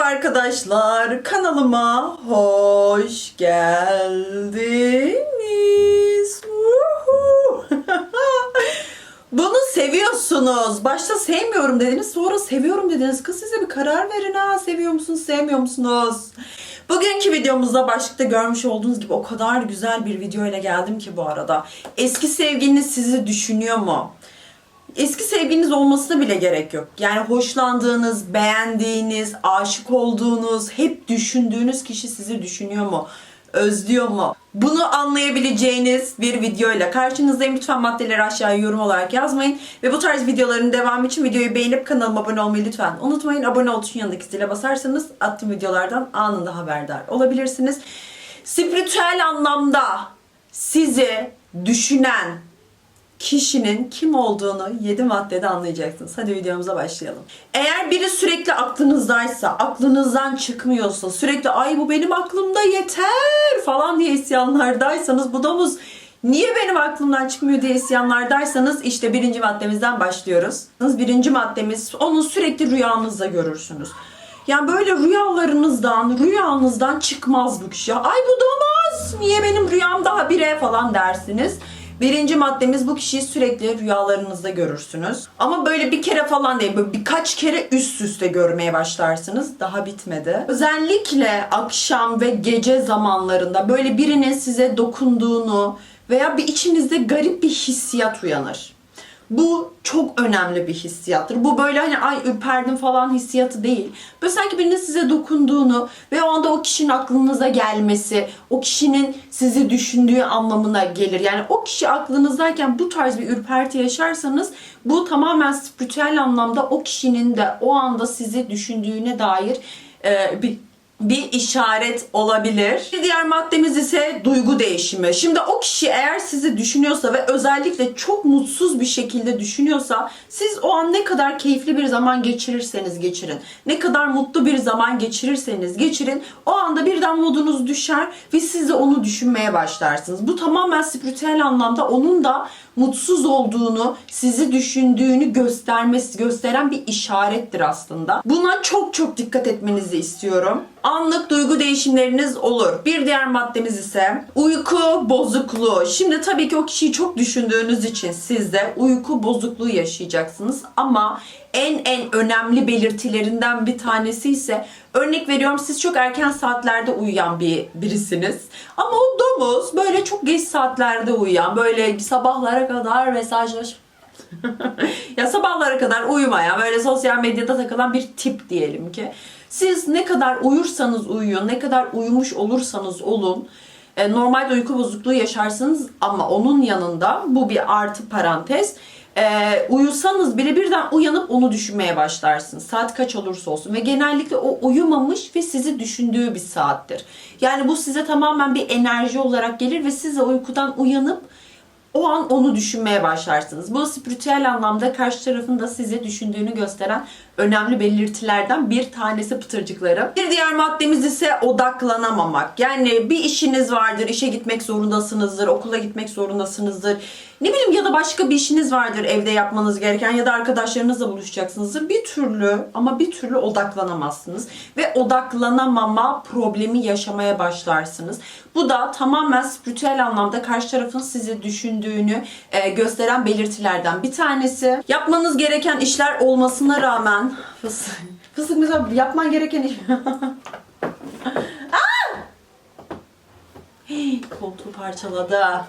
arkadaşlar. Kanalıma hoş geldiniz. Bunu seviyorsunuz. Başta sevmiyorum dediniz, sonra seviyorum dediniz. Kız size bir karar verin ha. Seviyor musunuz, sevmiyor musunuz? Bugünkü videomuzda başlıkta görmüş olduğunuz gibi o kadar güzel bir video ile geldim ki bu arada. Eski sevgiliniz sizi düşünüyor mu? Eski sevgiliniz olmasına bile gerek yok. Yani hoşlandığınız, beğendiğiniz, aşık olduğunuz, hep düşündüğünüz kişi sizi düşünüyor mu? Özlüyor mu? Bunu anlayabileceğiniz bir videoyla karşınızdayım. Lütfen maddeleri aşağıya yorum olarak yazmayın. Ve bu tarz videoların devamı için videoyu beğenip kanalıma abone olmayı lütfen unutmayın. Abone ol tuşun yanındaki zile basarsanız attığım videolardan anında haberdar olabilirsiniz. Spiritüel anlamda sizi düşünen, kişinin kim olduğunu 7 maddede anlayacaksınız. Hadi videomuza başlayalım. Eğer biri sürekli aklınızdaysa, aklınızdan çıkmıyorsa, sürekli ay bu benim aklımda yeter falan diye isyanlardaysanız bu domuz niye benim aklımdan çıkmıyor diye isyanlardaysanız işte birinci maddemizden başlıyoruz. Birinci maddemiz onu sürekli rüyanızda görürsünüz. Yani böyle rüyalarınızdan, rüyanızdan çıkmaz bu kişi. Ay bu domuz niye benim rüyam daha bire falan dersiniz. Birinci maddemiz bu kişiyi sürekli rüyalarınızda görürsünüz. Ama böyle bir kere falan değil, böyle birkaç kere üst üste görmeye başlarsınız. Daha bitmedi. Özellikle akşam ve gece zamanlarında böyle birinin size dokunduğunu veya bir içinizde garip bir hissiyat uyanır. Bu çok önemli bir hissiyattır. Bu böyle hani ay ürperdim falan hissiyatı değil. Böyle sanki birinin size dokunduğunu ve o anda o kişinin aklınıza gelmesi, o kişinin sizi düşündüğü anlamına gelir. Yani o kişi aklınızdayken bu tarz bir ürperti yaşarsanız bu tamamen spiritüel anlamda o kişinin de o anda sizi düşündüğüne dair bir bir işaret olabilir. Bir diğer maddemiz ise duygu değişimi. Şimdi o kişi eğer sizi düşünüyorsa ve özellikle çok mutsuz bir şekilde düşünüyorsa siz o an ne kadar keyifli bir zaman geçirirseniz geçirin. Ne kadar mutlu bir zaman geçirirseniz geçirin. O anda birden modunuz düşer ve siz de onu düşünmeye başlarsınız. Bu tamamen spiritüel anlamda onun da mutsuz olduğunu, sizi düşündüğünü göstermesi, gösteren bir işarettir aslında. Buna çok çok dikkat etmenizi istiyorum. Anlık duygu değişimleriniz olur. Bir diğer maddemiz ise uyku bozukluğu. Şimdi tabii ki o kişiyi çok düşündüğünüz için siz de uyku bozukluğu yaşayacaksınız ama en en önemli belirtilerinden bir tanesi ise örnek veriyorum siz çok erken saatlerde uyuyan bir birisiniz. Ama o domuz böyle çok geç saatlerde uyuyan böyle sabahlara kadar mesajlaş ya sabahlara kadar uyumayan böyle sosyal medyada takılan bir tip diyelim ki. Siz ne kadar uyursanız uyuyun, ne kadar uyumuş olursanız olun e, normalde uyku bozukluğu yaşarsınız ama onun yanında bu bir artı parantez e, uyusanız bile birden uyanıp onu düşünmeye başlarsınız. Saat kaç olursa olsun ve genellikle o uyumamış ve sizi düşündüğü bir saattir. Yani bu size tamamen bir enerji olarak gelir ve siz de uykudan uyanıp o an onu düşünmeye başlarsınız. Bu spiritüel anlamda karşı tarafın da sizi düşündüğünü gösteren önemli belirtilerden bir tanesi pıtırcıklarım. Bir diğer maddemiz ise odaklanamamak. Yani bir işiniz vardır, işe gitmek zorundasınızdır, okula gitmek zorundasınızdır. Ne bileyim ya da başka bir işiniz vardır evde yapmanız gereken ya da arkadaşlarınızla buluşacaksınızdır. Bir türlü ama bir türlü odaklanamazsınız ve odaklanamama problemi yaşamaya başlarsınız. Bu da tamamen spiritüel anlamda karşı tarafın sizi düşündüğünü e, gösteren belirtilerden bir tanesi. Yapmanız gereken işler olmasına rağmen fıstık, fıstık mesela yapman gereken iş... Hey, koltuğu parçaladı.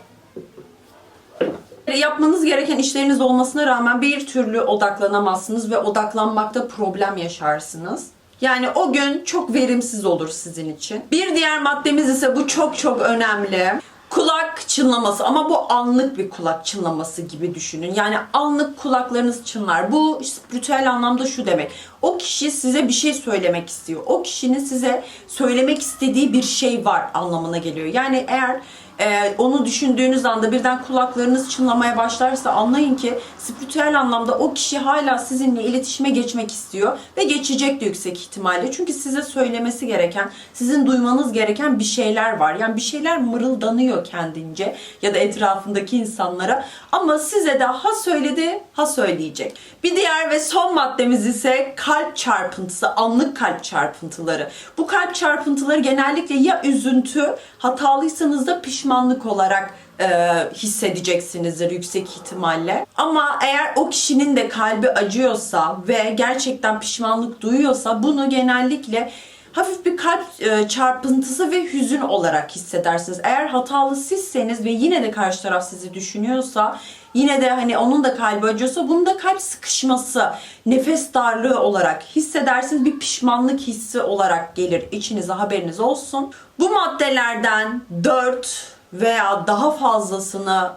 Yapmanız gereken işleriniz olmasına rağmen bir türlü odaklanamazsınız ve odaklanmakta problem yaşarsınız. Yani o gün çok verimsiz olur sizin için. Bir diğer maddemiz ise bu çok çok önemli. Kulak çınlaması ama bu anlık bir kulak çınlaması gibi düşünün. Yani anlık kulaklarınız çınlar. Bu spiritüel anlamda şu demek. O kişi size bir şey söylemek istiyor. O kişinin size söylemek istediği bir şey var anlamına geliyor. Yani eğer e, onu düşündüğünüz anda birden kulaklarınız çınlamaya başlarsa anlayın ki spiritüel anlamda o kişi hala sizinle iletişime geçmek istiyor ve geçecek de yüksek ihtimalle. Çünkü size söylemesi gereken, sizin duymanız gereken bir şeyler var. Yani bir şeyler mırıldanıyor kendince ya da etrafındaki insanlara ama size de ha söyledi ha söyleyecek. Bir diğer ve son maddemiz ise kalp çarpıntısı, anlık kalp çarpıntıları. Bu kalp çarpıntıları genellikle ya üzüntü, hatalıysanız da pişmanlık olarak e, hissedeceksinizdir yüksek ihtimalle. Ama eğer o kişinin de kalbi acıyorsa ve gerçekten pişmanlık duyuyorsa bunu genellikle hafif bir kalp e, çarpıntısı ve hüzün olarak hissedersiniz. Eğer hatalı sizseniz ve yine de karşı taraf sizi düşünüyorsa yine de hani onun da kalbi acıyorsa bunun da kalp sıkışması, nefes darlığı olarak hissedersiniz. Bir pişmanlık hissi olarak gelir içinize haberiniz olsun. Bu maddelerden 4 veya daha fazlasını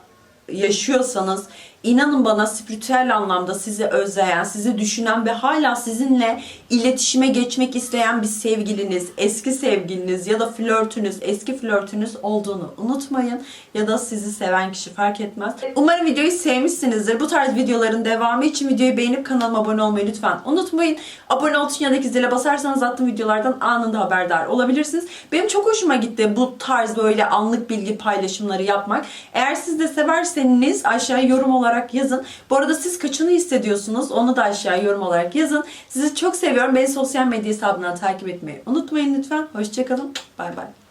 yaşıyorsanız inanın bana spiritüel anlamda sizi özleyen, sizi düşünen ve hala sizinle iletişime geçmek isteyen bir sevgiliniz, eski sevgiliniz ya da flörtünüz, eski flörtünüz olduğunu unutmayın. Ya da sizi seven kişi fark etmez. Umarım videoyu sevmişsinizdir. Bu tarz videoların devamı için videoyu beğenip kanalıma abone olmayı lütfen unutmayın. Abone ol yanındaki zile basarsanız attığım videolardan anında haberdar olabilirsiniz. Benim çok hoşuma gitti bu tarz böyle anlık bilgi paylaşımları yapmak. Eğer siz de severseniz aşağıya yorum olarak yazın. Bu arada siz kaçını hissediyorsunuz? Onu da aşağıya yorum olarak yazın. Sizi çok seviyorum. Beni sosyal medya hesabından takip etmeyi unutmayın lütfen. Hoşçakalın. Bay bay.